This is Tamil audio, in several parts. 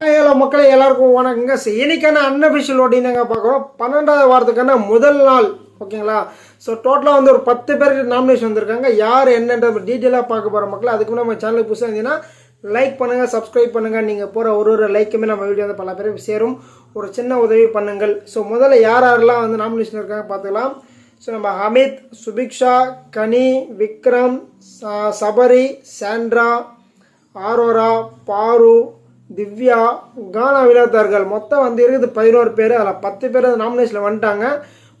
ஹலோ மக்களே எல்லாருக்கும் வணக்கங்க. இன்னைக்கான அன்அபிஷியல் ஓட்டிங் பார்க்குறோம் பன்னெண்டாவது வாரத்துக்கான முதல் நாள். ஓகேங்களா? ஸோ டோட்டலாக வந்து ஒரு பத்து பேருக்கு நாமினேஷன் வந்திருக்காங்க. யார் என்னன்ற டீட்டெயிலாக பார்க்க போகிற மக்கள். அதுக்கு நம்ம சேனலுக்கு புதுசாக இருந்தீங்கன்னா லைக் பண்ணுங்கள் சப்ஸ்கிரைப் பண்ணுங்கள் நீங்கள் போகிற ஒரு ஒரு லைக்குமே நம்ம வீடியோ வந்து பல பேருக்கு சேரும். ஒரு சின்ன உதவி பண்ணுங்கள். ஸோ முதல்ல யார் யாரெல்லாம் வந்து நாமினேஷன் இருக்காங்க பார்த்துக்கலாம். ஸோ நம்ம அமித் சுபிக்ஷா கனி விக்ரம் ச- சபரி சாண்ட்ரா ஆரோரா பாரு திவ்யா கானா விளையாட்டார்கள். மொத்தம் வந்து இருக்குது பதினோரு பேர். அதில் பத்து பேர் நாமினேஷனில் வந்துட்டாங்க.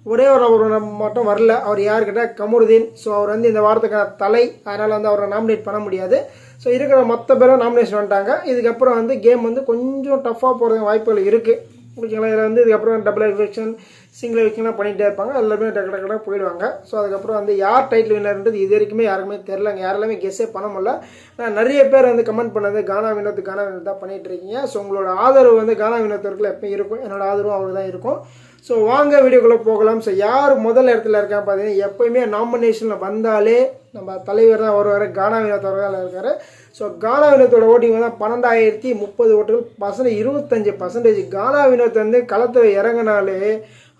ஒரே ஒரு நபர் மட்டும் வரல. அவர் யாருக்கிட்ட? கமருதீன். ஸோ அவர் வந்து இந்த வாரத்துக்கான தலை. அதனால் வந்து அவரை நாமினேட் பண்ண முடியாது. ஸோ இருக்கிற மொத்த பேரும் நாமினேஷன் வந்துட்டாங்க. இதுக்கப்புறம் வந்து கேம் வந்து கொஞ்சம் டஃப்பாக போகிறதுக்கு வாய்ப்புகள் இருக்குது ஓகேங்களா இதில் வந்து இதுக்கப்புறம் டபுள் எவிக்ஷன் சிங்கிள் எவிக்ஷன்லாம் பண்ணிகிட்டே இருப்பாங்க. எல்லாருமே டக்கு டக்கு போயிடுவாங்க. ஸோ அதுக்கப்புறம் வந்து யார் டைட்டில் வின்னர்ன்றது இது வரைக்குமே யாருக்குமே தெரிலங்க யாரெல்லாமே கெஸ்ஸே பண்ண முடியல. நான் நிறைய பேர் வந்து கமெண்ட் பண்ணது கானா வினோத் கானா வினோத் தான் பண்ணிட்டு இருக்கீங்க. ஸோ உங்களோட ஆதரவு வந்து கானா வினோத்தர்கள் எப்பயும் இருக்கும். என்னோட ஆதரவும் அவருக்கு தான் இருக்கும். ஸோ வாங்க வீடியோக்குள்ளே போகலாம். ஸோ யார் முதல் இடத்துல இருக்கான்னு பார்த்தீங்கன்னா எப்போயுமே நாமினேஷனில் வந்தாலே நம்ம தலைவர் தான் வருவார். கானா வினோத் அவர்கள் இருக்கார். ஸோ கானா வினோத்தோட ஓட்டிங் வந்து பன்னெண்டாயிரத்தி முப்பது ஓட்டுகள் பர்சன்டேஜ் இருபத்தஞ்சு பர்சன்டேஜ் கானா வினோத் வந்து களத்தில் இறங்கினாலே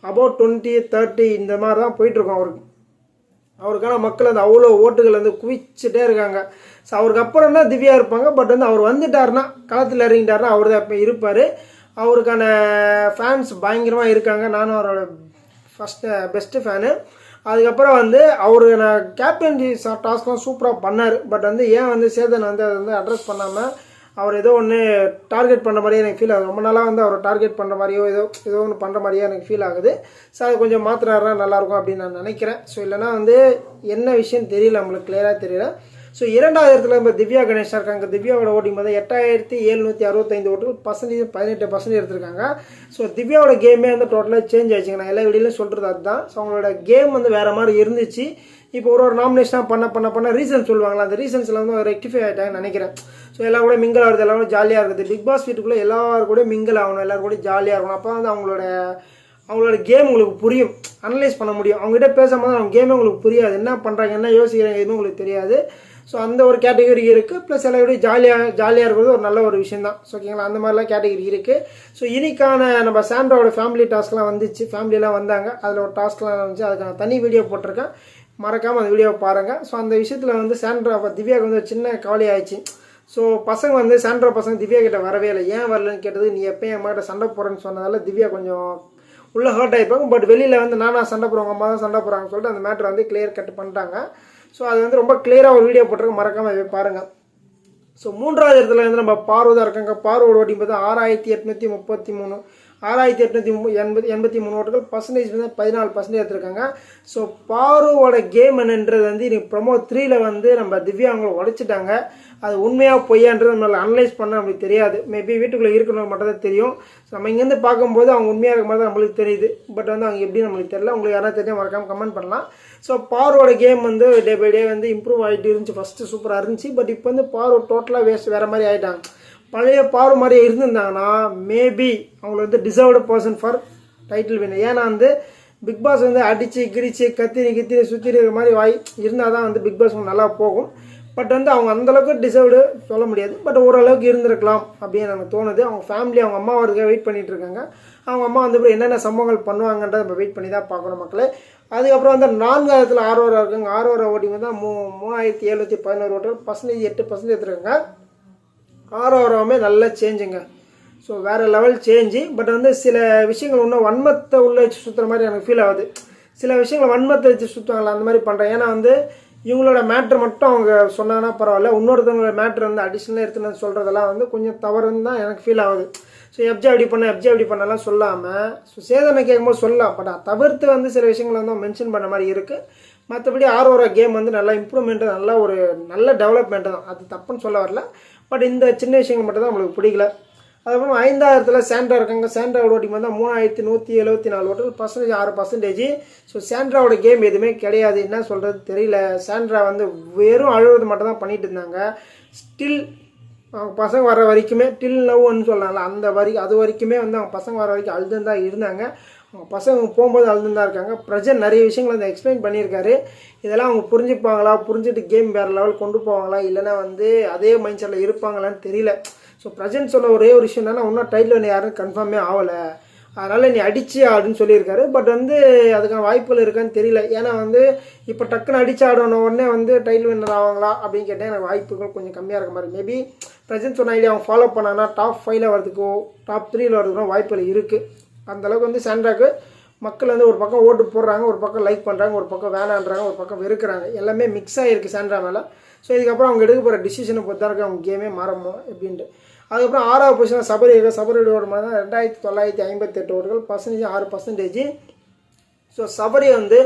அபவுட் டுவெண்ட்டி தேர்ட்டி இந்த மாதிரி தான் போயிட்டுருக்கோம் அவருக்கு அவருக்கான மக்கள் வந்து அவ்வளோ ஓட்டுகள் வந்து குவிச்சுட்டே இருக்காங்க. ஸோ அவருக்கு அப்புறம் தான் திவ்யா இருப்பாங்க? பட் வந்து அவர் வந்துட்டாருன்னா களத்தில் இறங்கிட்டாருன்னா அவர் தான் இப்போ இருப்பார். அவருக்கான ஃபேன்ஸ் பயங்கரமாக இருக்காங்க. நானும் அவரோட ஃபஸ்ட்டு பெஸ்ட்டு ஃபேனு அதுக்கப்புறம் வந்து அவர் நான் கேப்டன்சி டாஸ்க்லாம் சூப்பராக பண்ணார். பட் வந்து ஏன் வந்து சேதன் வந்து அதை வந்து அட்ரஸ் பண்ணாமல் அவர் ஏதோ ஒன்று டார்கெட் பண்ணுற மாதிரியே எனக்கு ஃபீல் ஆகுது. ரொம்ப நாளாக வந்து அவர் டார்கெட் பண்ணுற மாதிரியோ ஏதோ ஏதோ ஒன்று பண்ணுற மாதிரியே எனக்கு ஃபீல் ஆகுது. ஸோ அது கொஞ்சம் மாற்றினாருனா நல்லாயிருக்கும் அப்படின்னு நான் நினைக்கிறேன். ஸோ இல்லைனா வந்து என்ன விஷயம் தெரியல நம்மளுக்கு கிளியராக தெரியல. ஸோ இரண்டாவது இடத்துல நம்ம திவ்யா கணேஷா இருக்காங்க. திவ்யாவோட ஓட்டிங் பார்த்தா எட்டாயிரத்தி எழுநூற்றி அறுபத்தைந்து ஓட்டுகள் பர்சன்டேஜ் பதினெட்டு பர்சன்டேஜ் எடுத்திருக்காங்க. ஸோ திவ்யாவோட கேமே வந்து டோட்டலாக சேஞ்ச் ஆயிடுச்சுங்க. நான் எல்லா வீடியோலையும் சொல்கிறது அதுதான். ஸோ அவங்களோட கேம் வந்து வேறு மாதிரி இருந்துச்சு. இப்போ ஒரு ஒரு நாமினேஷனாக பண்ண பண்ண பண்ண ரீசன் சொல்லுவாங்களா? அந்த ரீசன்ஸில் வந்து ரெக்டிஃபை ஆகிட்டாங்கன்னு நினைக்கிறேன். ஸோ எல்லாம் கூட மிங்கிள் ஆகுது எல்லாரும் ஜாலியாக இருக்குது பிக் பாஸ் வீட்டுக்குள்ளே எல்லாரும் கூட மிங்கிள் ஆகணும் எல்லாரும் கூட ஜாலியாக இருக்கணும். அப்போ வந்து அவங்களோட அவங்களோட கேம் உங்களுக்கு புரியும். அனலைஸ் பண்ண முடியும். அவங்ககிட்ட பேசும்போது அவங்க கேமே உங்களுக்கு புரியாது. என்ன பண்ணுறாங்க என்ன யோசிக்கிறாங்க எதுவும் உங்களுக்கு தெரியாது. ஸோ அந்த ஒரு கேட்டகரி இருக்குது ப்ளஸ் எல்லாரும் ஜாலியாக ஜாலியாக இருக்கிறது ஒரு நல்ல ஒரு விஷயம் தான் ஸோ ஓகேங்களா அந்த மாதிரிலாம் கேட்டகரி இருக்குது ஸோ இன்னைக்கான நம்ம சாண்ட்ராவோட ஃபேமிலி டாஸ்க்லாம் வந்துச்சு. ஃபேமிலியெலாம் வந்தாங்க. அதில் ஒரு டாஸ்க்லாம் வந்துச்சு அதுக்கான தனி வீடியோ போட்டிருக்கேன். மறக்காமல் அந்த வீடியோவை பாருங்கள் ஸோ அந்த விஷயத்தில் வந்து சாண்ட்ரா திவ்யாவுக்கு வந்து ஒரு சின்ன கவலை ஆயிடுச்சு. ஸோ பசங்க வந்து சாண்ட்ரா பசங்க திவ்யா கிட்ட வரவே இல்லை. ஏன் வரலன்னு கேட்டது நீ எப்போ என் மாட்ட சண்டை போடுறேன்னு சொன்னதால திவ்யா கொஞ்சம் உள்ளே ஹர்ட் ஆகிருப்பாங்க பட் வெளியில் வந்து நானா சண்டை போகிறவங்க அம்மா தான் சண்டை போகிறாங்கன்னு சொல்லிட்டு அந்த மேட்ரு வந்து கிளியர் கட் பண்ணிட்டாங்க. ஸோ அது வந்து ரொம்ப கிளியராக ஒரு வீடியோ போட்டிருக்க. மறக்காமல் பாருங்கள் ஸோ மூன்றாவது இடத்துல வந்து நம்ம பார்வதாக இருக்காங்க. பார்வோட ஓட்டி பார்த்தா ஆறாயிரத்தி எட்நூற்றி முப்பத்தி மூணு. ஆறாயிரத்தி எட்நூற்றி எண்பது எண்பத்தி மூணு ஓட்டுகள் பர்சன்டேஜ் வந்து பதினாலு பர்சன்டேஜ் எடுத்திருக்காங்க. ஸோ பாருவோட கேம் என்னன்றது வந்து இன்னைக்கு ப்ரொமோ த்ரீயில் வந்து நம்ம திவ்யா அவங்களை உடைச்சிட்டாங்க. அது உண்மையாக பொய்யான்றது நம்மளால் அனலைஸ் பண்ண நம்மளுக்கு தெரியாது. மேபி வீட்டுக்குள்ளே இருக்கணும் மட்டும் தான் தெரியும். ஸோ நம்ம இங்கேருந்து பார்க்கும்போது அவங்க உண்மையாக இருக்க மாதிரி தான் நம்மளுக்கு தெரியுது. பட் வந்து அவங்க எப்படி நம்மளுக்கு தெரியல. உங்களுக்கு யாராவது தெரியும் மறக்காமல் கமெண்ட் பண்ணலாம். ஸோ பாரோட கேம் வந்து டே பை டே வந்து இம்ப்ரூவ் ஆகிட்டு இருந்துச்சு. ஃபஸ்ட்டு சூப்பராக இருந்துச்சு. பட் இப்போ வந்து பாரோ டோட்டலாக வேஸ்ட் வேறு மாதிரி ஆகிட்டாங்க பழைய பாரு மாதிரியே இருந்திருந்தாங்கன்னா மேபி அவங்களை வந்து deserved person for title win ஏன்னா வந்து பிக் பாஸ் வந்து அடித்து கிரிச்சு கத்திரி கித்திரி சுற்றி இருக்கிற மாதிரி வாய் இருந்தால் தான் வந்து பிக் பாஸ் நல்லா போகும். பட் வந்து அவங்க அந்தளவுக்கு டிசர்வ்டு சொல்ல முடியாது. பட் ஓரளவுக்கு இருந்திருக்கலாம் அப்படின்னு எனக்கு தோணுது. அவங்க ஃபேமிலி அவங்க அம்மா வரதுக்காக வெயிட் பண்ணிகிட்டு இருக்காங்க. அவங்க அம்மா வந்து அப்புறம் என்னென்ன சம்பவங்கள் பண்ணுவாங்கன்றத நம்ம வெயிட் பண்ணி தான் பார்க்கணும் மக்களே. அதுக்கப்புறம் வந்து நான்காயிரத்தில் இருக்குங்க இருக்காங்க. ஆறுவரா ஓட்டிங் வந்து மூ மூவாயிரத்தி எழுநூற்றி பதினோரு ஓட்டர் பர்சன்டேஜ் எட்டு பர்சன்டேஜ் எடுத்துருக்காங்க. ஆரோராவுமே நல்ல சேஞ்சுங்க ஸோ வேறு லெவல் சேஞ்சு பட் வந்து சில விஷயங்கள் இன்னும் வன்மத்தை உள்ளே வச்சு சுற்றுற மாதிரி எனக்கு ஃபீல் ஆகுது. சில விஷயங்கள் வன்மத்தை வச்சு சுற்றுவாங்களா அந்த மாதிரி பண்ணுறேன் ஏன்னா வந்து இவங்களோட மேட்ரு மட்டும் அவங்க சொன்னாங்கன்னா பரவாயில்ல. இன்னொருத்தவங்களோட மேட்ரு வந்து அடிஷ்னலாக எடுத்துன்னு சொல்கிறதெல்லாம் வந்து கொஞ்சம் தவறுன்னு தான் எனக்கு ஃபீல் ஆகுது. ஸோ எப்ஜி அப்படி பண்ண எப்ஜி அப்படி பண்ணலாம் சொல்லாமல் ஸோ சேதனை கேட்கும்போது சொல்லலாம். பட் தவிர்த்து வந்து சில விஷயங்கள் வந்து மென்ஷன் பண்ண மாதிரி இருக்குது மற்றபடி ஆர்ஓரா கேம் வந்து நல்லா இம்ப்ரூவ்மெண்ட்டு நல்லா ஒரு நல்ல டெவலப்மெண்ட்டு தான். அது தப்புன்னு சொல்ல வரல. பட் இந்த சின்ன விஷயங்கள் மட்டும் தான் நம்மளுக்கு பிடிக்கல. அதுக்கப்புறம் ஐந்தாயிரத்தில் சாண்ட்ரா இருக்காங்க. சாண்ட்ராவோட ஓட்டிங் வந்து மூணாயிரத்தி நூற்றி எழுபத்தி நாலு ஓட்டல் பர்சன்டேஜ் ஆறு பர்சன்டேஜ் ஸோ சாண்ட்ராவோட கேம் எதுவுமே கிடையாது. என்ன சொல்கிறது தெரியல. சாண்ட்ரா வந்து வெறும் அழுவது மட்டும் தான் பண்ணிட்டு இருந்தாங்க. ஸ்டில் அவங்க பசங்க வர வரைக்குமே டில் லவ்னு சொல்லலாம்ல அந்த வரி அது வரைக்குமே வந்து அவங்க பசங்க வர வரைக்கும் அழுதுன்னு தான் இருந்தாங்க. பசங்க போகும்போது அழுதுதான் தான் இருக்காங்க. பிரஜன் நிறைய விஷயங்கள் வந்து எக்ஸ்பிளைன் பண்ணியிருக்காரு. இதெல்லாம் அவங்க புரிஞ்சுப்பாங்களா? புரிஞ்சுட்டு கேம் வேறு லெவல் கொண்டு போவாங்களா? இல்லைன்னா வந்து அதே மைண்ட் செட்டில் இருப்பாங்களான்னு தெரியல. ஸோ ப்ரெசென்ட் சொன்ன ஒரே ஒரு விஷயம் என்னன்னா இன்னும் டைட்டில் யாரும் கன்ஃபார்மே ஆகலை. அதனால் நீ அடிச்சு ஆடுன்னு சொல்லியிருக்காரு. பட் வந்து அதுக்கான வாய்ப்புகள் இருக்கான்னு தெரியல. ஏன்னா வந்து இப்போ டக்குன்னு அடிச்சு ஆடணும் உடனே வந்து டைட்டில் வின்னர் ஆவாங்களா? அப்படின்னு கேட்டால் எனக்கு வாய்ப்புகள் கொஞ்சம் கம்மியாக இருக்க மாதிரி. மேபி ப்ரெசென்ட் சொன்ன ஐடியா அவங்க ஃபாலோ பண்ணாங்கன்னா டாப் ஃபைவ்ல வரதுக்கோ டாப் த்ரீல வரதுக்கோ வாய்ப்புகள் இருக்குது அந்தளவுக்கு வந்து சாண்ட்ராக்கு மக்கள் வந்து ஒரு பக்கம் ஓட்டு போடுறாங்க ஒரு பக்கம் லைக் பண்ணுறாங்க ஒரு பக்கம் வேணான்றாங்க ஒரு பக்கம் வெறுக்கிறாங்க. எல்லாமே மிக்ஸ் ஆகிருக்கு சாண்ட்ரா மேலே. ஸோ இதுக்கப்புறம் அவங்க எடுக்க போகிற டிசிஷனை பொறுத்தா இருக்கு அவங்க கேமே மாறமோ அப்படின்ட்டு. அதுக்கப்புறம் ஆறாவது பொசிஷன் சபரி இருக்கு. சபரியோட மாதிரி தான் ரெண்டாயிரத்தி தொள்ளாயிரத்தி ஐம்பத்தெட்டு ஓட்டுகள் பர்சன்டேஜ் ஆறு பர்சன்டேஜ் ஸோ சபரி வந்து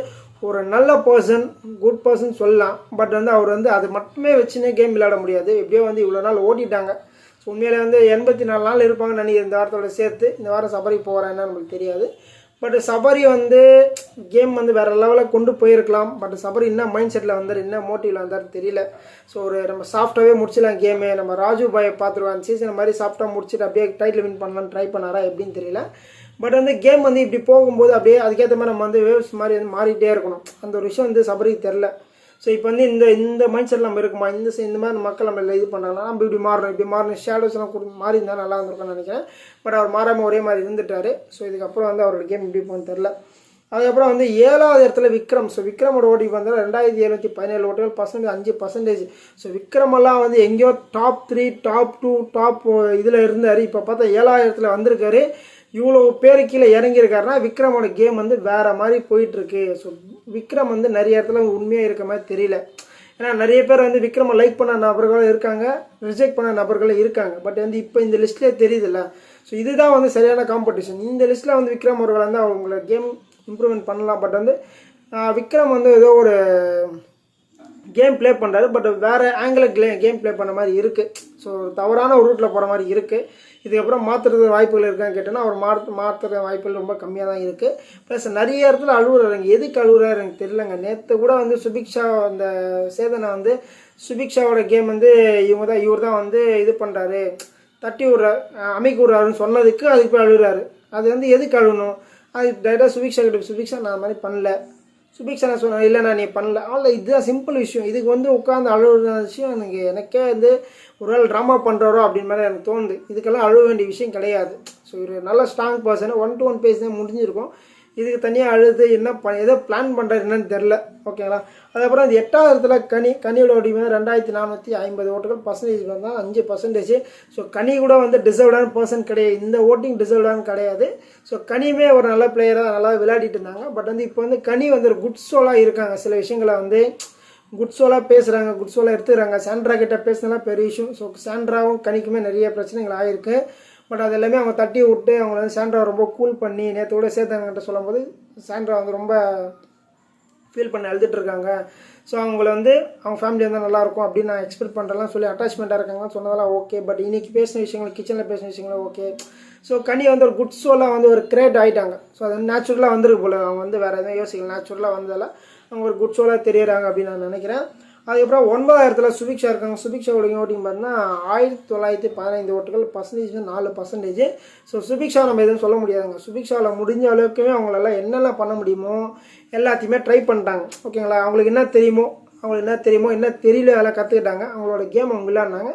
ஒரு நல்ல பர்சன் குட் பர்சன் சொல்லலாம். பட் வந்து அவர் வந்து அது மட்டுமே வச்சுன்னே கேம் விளையாட முடியாது. எப்படியோ வந்து இவ்வளோ நாள் ஓட்டிட்டாங்க உண்மையிலே வந்து எண்பத்தி நாலு நாள் இருப்பாங்கன்னு நினைக்கிறேன் இந்த வாரத்தோட சேர்த்து. இந்த வாரம் சபரி போகிறேன்னு நம்மளுக்கு தெரியாது. பட் சபரி வந்து கேம் வந்து வேறு லெவலில் கொண்டு போயிருக்கலாம். பட் சபரி என்ன மைண்ட் செட்டில் வந்தார் என்ன மோட்டிவில் வந்தார் தெரியல. ஸோ ஒரு நம்ம சாஃப்டாகவே முடிச்சிடலாம் கேமு நம்ம ராஜு பாயை பார்த்துருவோம் அந்த சீசன் மாதிரி சாஃப்டாக முடிச்சுட்டு அப்படியே டைட்டில் வின் பண்ணலாம்னு ட்ரை பண்ணாரா எப்படின்னு தெரியல. பட் வந்து கேம் வந்து இப்படி போகும்போது அப்படியே அதுக்கேற்ற மாதிரி நம்ம வந்து வேவ்ஸ் மாதிரி வந்து மாறிட்டே இருக்கணும். அந்த ஒரு விஷயம் வந்து சபரிக்கு தெரில ஸோ இப்போ வந்து இந்த இந்த மைண்ட் செட் நம்ம இருக்குமா? இந்த இந்த மாதிரி மக்கள் நம்ம இது பண்ணாங்கன்னா நம்ம இப்படி மாறணும் இப்படி மாறணும். ஷேடோஸ்லாம் கொடு மாறி இருந்தால் நல்லா இருந்திருக்கும்னு நினைக்கிறேன். பட் அவர் மாறாமல் ஒரே மாதிரி இருந்துட்டார். ஸோ இதுக்கப்புறம் வந்து அவரோட கேம் இப்படி போகணும்னு தெரில அதுக்கப்புறம் வந்து ஏழாவது இடத்துல விக்ரம். ஸோ விக்ரமோட ஓட்டி வந்தால் ரெண்டாயிரத்தி எழுநூற்றி பதினேழு ஓட்டுகள் பர்சன்டேஜ் அஞ்சு பர்சன்டேஜ் ஸோ விக்ரமெல்லாம் வந்து எங்கேயோ top three top two top இதில் இருந்தார். இப்போ பார்த்தா ஏழாயிரத்தில் வந்திருக்காரு. இவ்வளோ பேர் கீழே இறங்கியிருக்காருன்னா விக்ரமோட கேம் வந்து வேற மாதிரி போயிட்டுருக்கு. ஸோ விக்ரம் வந்து நிறைய இடத்துல உண்மையாக இருக்க மாதிரி தெரியல. ஏன்னா நிறைய பேர் வந்து விக்ரமை லைக் பண்ண நபர்களும் இருக்காங்க ரிஜெக்ட் பண்ண நபர்களும் இருக்காங்க. பட் வந்து இப்போ இந்த லிஸ்ட்லேயே தெரியுதுல்ல. ஸோ இதுதான் வந்து சரியான காம்படிஷன் இந்த லிஸ்ட்டில் வந்து விக்ரம் அவர்கள் வந்து அவங்கள கேம் இம்ப்ரூவ்மெண்ட் பண்ணலாம். பட் வந்து விக்ரம் வந்து ஏதோ ஒரு கேம் ப்ளே பண்ணுறாரு பட் வேறு ஆங்கிளில் க்ளே கேம் ப்ளே பண்ண மாதிரி இருக்குது ஸோ தவறான ஒரு ரூட்டில் போகிற மாதிரி இருக்குது இதுக்கப்புறம் மாற்றுறது வாய்ப்புகள் இருக்கான்னு கேட்டோன்னா அவர் மாற்று மாற்றுற வாய்ப்புகள் ரொம்ப கம்மியாக தான் இருக்குது ப்ளஸ் நிறைய இடத்துல அழுகுறாருங்க எதுக்கு அழுகுறாரு எனக்கு தெரியலங்க. நேற்று கூட வந்து சுபிக்ஷா அந்த சேதனை வந்து சுபிக்ஷாவோட கேம் வந்து இவங்க தான் இவர் தான் வந்து இது பண்ணுறாரு தட்டி விட்ற அமைக்க விட்றாருன்னு சொன்னதுக்கு அதுக்கு போய் அழுகுறாரு அது வந்து எதுக்கு அழுகணும் அது டைரெக்டாக சுபிக்ஷா கிட்ட சுபிக்ஷா நான் அந்த மாதிரி பண்ணல. சுபிக்ஷா நான் சொன்னேன் இல்லை நான் நீ பண்ணல. அவ்வளோ இதுதான் சிம்பிள் விஷயம். இதுக்கு வந்து உட்காந்து அழுகிற விஷயம் எனக்கு எனக்கே வந்து ஒரு நாள் ட்ராமா பண்ணுறாரோ அப்படின்னு மாதிரி எனக்கு தோணுது. இதுக்கெல்லாம் அழுக வேண்டிய விஷயம் கிடையாது. ஸோ ஒரு நல்ல strong person one to one phase தான் முடிஞ்சிருக்கும். இதுக்கு தனியாக அழுது என்ன ப ஏதோ பிளான் பண்ணுறாரு என்னன்னு தெரில ஓகேங்களா அதுக்கப்புறம் இந்த எட்டாவது இடத்துல கனி கனியோட ஓடி ரெண்டாயிரத்தி நானூற்றி ஐம்பது ஓட்டுகள். பர்சன்டேஜ் வந்தால் அஞ்சு பர்சன்டேஜ் ஸோ கனி கூட வந்து டிசர்வ்டான பர்சன் கிடையாது. இந்த ஓட்டிங் டிசர்வ்டான கிடையாது. ஸோ கனியுமே ஒரு நல்ல பிளேயராக நல்லா விளையாடிட்டு இருந்தாங்க. பட் வந்து இப்போ வந்து கனி வந்து ஒரு குட் சோலாக இருக்காங்க. சில விஷயங்களை வந்து குட் சோலாக பேசுகிறாங்க குட் சோலாக எடுத்துக்கிறாங்க. சாண்ட்ரா கிட்ட பேசினா பெரிய விஷயம். ஸோ சாண்ட்ராவும் கனிக்குமே நிறைய பிரச்சனைகள் ஆகிருக்கு பட் அது எல்லாமே அவங்க தட்டி விட்டு அவங்க வந்து சாண்ட்ரா ரொம்ப கூல் பண்ணி நேற்று கூட சேத்தன்கிட்ட சொல்லும்போது சாண்ட்ரா வந்து ரொம்ப ஃபீல் பண்ணி அழுதுட்டுருக்காங்க ஸோ அவங்கள வந்து அவங்க ஃபேமிலி இருந்தால் நல்லாயிருக்கும் அப்படின்னு நான் எக்ஸ்பெக்ட் பண்ணுறலாம் சொல்லி அட்டாச்மெண்ட்டாக இருக்காங்கன்னு சொன்னதெல்லாம் ஓகே பட் இன்றைக்கி பேசின விஷயங்கள் கிச்சனில் பேசின விஷயங்களும் ஓகே ஸோ கனி வந்து ஒரு குட் ஷோலாம் வந்து ஒரு கிரேட் ஆகிட்டாங்க ஸோ அது நேச்சுரலாக வந்துருக்கு போல. அவங்க வந்து வேறு எதுவும் யோசிக்கல. நேச்சுரலாக வந்ததால் அவங்க ஒரு குட் ஷோலாக தெரியறாங்க அப்படின்னு நான் நினைக்கிறேன். அதுக்கப்புறம் ஒன்பதாயிரத்தில் சுபிக்ஷா இருக்காங்க. சுபிக்ஷாவோட ஓட்டிங் பார்த்தீங்கன்னா ஆயிரத்தி தொள்ளாயிரத்தி பதினைந்து ஓட்டுகள் பர்சன்டேஜ் நாலு பர்சன்டேஜ் ஸோ சுபிக்ஷா நம்ம எதுவும் சொல்ல முடியாதுங்க. சுபிக்ஷாவில் முடிஞ்ச அளவுக்குமே அவங்களால என்னெல்லாம் பண்ண முடியுமோ எல்லாத்தையுமே ட்ரை பண்ணிட்டாங்க ஓகேங்களா? அவங்களுக்கு என்ன தெரியுமோ அவங்களுக்கு என்ன தெரியுமோ என்ன தெரியல அதெல்லாம் கற்றுக்கிட்டாங்க அவங்களோட கேம் அவங்க விளையாடினாங்க.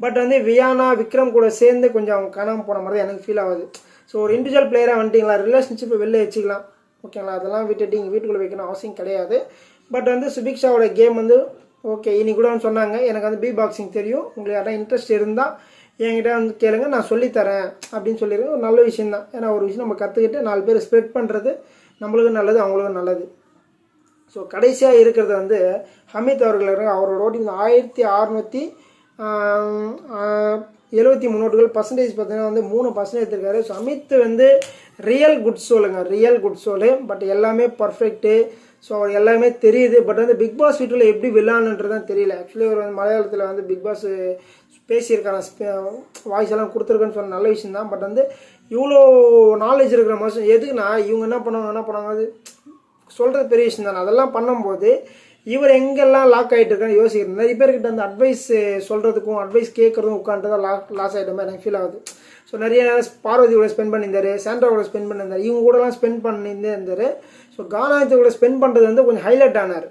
பட் வந்து வியானா விக்ரம் கூட சேர்ந்து கொஞ்சம் அவங்க காணாமல் போன மாதிரி தான் எனக்கு ஃபீல் ஆகுது. ஸோ ஒரு இண்டிவிஜுவல் பிளேயராக வந்துட்டிங்களா? ரிலேஷன்ஷிப்பை வெளில வச்சுக்கலாம். ஓகேங்களா? அதெல்லாம் விட்டுட்டு இங்கே வீட்டுக்குள்ளே வைக்கணும் அவசியம் கிடையாது. பட் வந்து சுபிக்ஷாவோட கேம் வந்து ஓகே இனி கூட வந்து சொன்னாங்க. எனக்கு வந்து பி பாக்ஸிங் தெரியும். உங்களுக்கு யாராவது இன்ட்ரெஸ்ட் இருந்தால் என்கிட்ட வந்து கேளுங்க நான் சொல்லித்தரேன் அப்படின்னு சொல்லியிருக்கேன். ஒரு நல்ல விஷயம் தான் ஏன்னா ஒரு விஷயம் நம்ம கற்றுக்கிட்டு நாலு பேர் ஸ்ப்ரெட் பண்ணுறது நம்மளுக்கும் நல்லது அவங்களுக்கும் நல்லது. ஸோ கடைசியாக இருக்கிறது வந்து ஹமீத் அவர்கள் இருக்காங்க அவரோட ஓட்டிங் ஆயிரத்தி அறநூற்றி எழுபத்தி மூணு ஓட்டுகள் பர்சன்டேஜ் பார்த்தீங்கன்னா வந்து மூணு பர்சன்டேஜ் எடுத்திருக்காரு. ஸோ அமித் வந்து ரியல் குட் சோலுங்க ரியல் குட் சோலு பட் எல்லாமே பர்ஃபெக்ட்டு ஸோ அவர் எல்லாமே தெரியுது. பட் வந்து பிக் பாஸ் வீட்டில் எப்படி விழான்னுன்றது தான் தெரியல. ஆக்சுவலி அவர் வந்து மலையாளத்தில் வந்து பிக் பாஸ் பேசியிருக்காங்க வாய்ஸ் எல்லாம் கொடுத்துருக்கேன்னு சொன்ன நல்ல விஷயம் தான். பட் வந்து இவ்வளோ நாலேஜ் இருக்கிற மாதம் எதுக்குன்னா இவங்க என்ன பண்ணுவாங்க என்ன பண்ணுவாங்க அது சொல்கிறது பெரிய விஷயம் தானே. அதெல்லாம் பண்ணும்போது இவர் எங்கெல்லாம் லாக் ஆகிட்டு இருக்கான்னு யோசிக்கிறேன். நிறைய பேர்கிட்ட அந்த அட்வைஸ் சொல்கிறதுக்கும் அட்வைஸ் கேட்குறதும் உட்காந்துட்டு தான் லாக் லாஸ் ஆகிட்ட மாதிரி எனக்கு ஃபீல் ஆகுது. ஸோ நிறைய நேரம் பார்வதி கூட ஸ்பெண்ட் பண்ணியிருந்தாரு சாண்ட்ராவோட ஸ்பெண்ட் பண்ணியிருந்தார் இவங்க கூடலாம் ஸ்பெண்ட் பண்ணியிருந்தே இருந்தார். ஸோ கானாயத்தோட கூட ஸ்பெண்ட் பண்ணுறது வந்து கொஞ்சம் ஹைலைட் ஆனார்.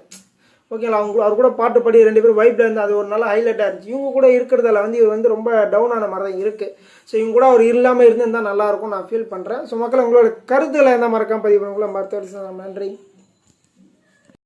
ஓகேங்களா அவங்க அவர் கூட பாட்டு பாடி ரெண்டு பேரும் வைப்பில் இருந்து அது ஒரு நல்ல ஹைலைட்டாக இருந்துச்சு. இவங்க கூட இருக்கிறதால வந்து இவர் வந்து ரொம்ப டவுன் ஆன மாதிரி தான் இருக்குது ஸோ இவங்க கூட அவர் இல்லாமல் இருந்திருந்தால் நல்லாயிருக்கும் நான் ஃபீல் பண்ணுறேன் ஸோ மக்கள் உங்களோட கருத்துக்களை எந்த மறக்காம பதிவு பண்ணுங்களா மருத்துவ நன்றி.